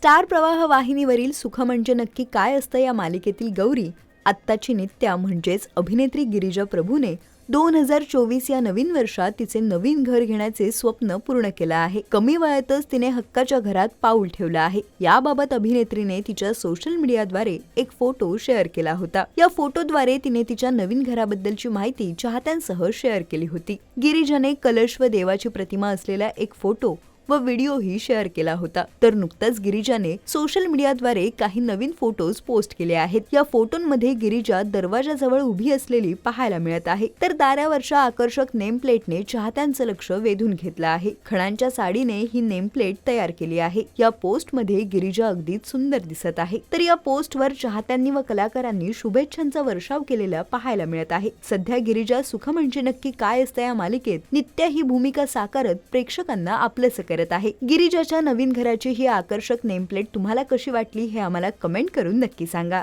Star प्रवाह वाहिनीवरील सुख म्हणजे नक्की काय असतं या मालिकेतील गौरी? आत्ताची नित्या म्हणजेच अभिनेत्री गिरिजा प्रभूने दोन हजार चोवीस या नवीन वर्षात तिचे नवीन घर घेण्याचे स्वप्न पूर्ण केलं आहे. कमी वयातच तिने हक्काच्या घरात पाऊल ठेवलं आहे. याबाबत अभिनेत्रीने तिच्या सोशल मीडियाद्वारे एक फोटो शेअर केला होता. या फोटोद्वारे तिने तिच्या नवीन घराबद्दलची माहिती चाहत्यांसह शेअर केली होती. गिरिजाने कलश व देवाची प्रतिमा असलेला एक फोटो व व्हिडिओही शेअर केला होता. तर नुकताच गिरिजाने सोशल मीडियाद्वारे काही नवीन फोटोज पोस्ट केले आहेत. या फोटोंमध्ये गिरिजा दरवाजाजवळ उभी असलेली पाहायला मिळत आहे. तर दारावरच्या आकर्षक नेम प्लेटने चाहत्यांचं लक्ष वेधून घेतलं आहे. खणांच्या साडीने ही नेम प्लेट तयार केली आहे. या पोस्टमध्ये गिरिजा अगदीच सुंदर दिसत आहे. तर या पोस्टवर चाहत्यांनी व कलाकारांनी शुभेच्छांचा वर्षाव केलेला पाहायला मिळत आहे. सध्या गिरिजा सुख म्हणजे नक्की काय असतं या मालिकेत? नित्या ही भूमिका साकारत प्रेक्षकांना आपलंसं करत आहे. गिरिजाच्या नवीन घराची ही आकर्षक नेमप्लेट तुम्हाला कशी वाटली हे आम्हाला कमेंट करून नक्की सांगा.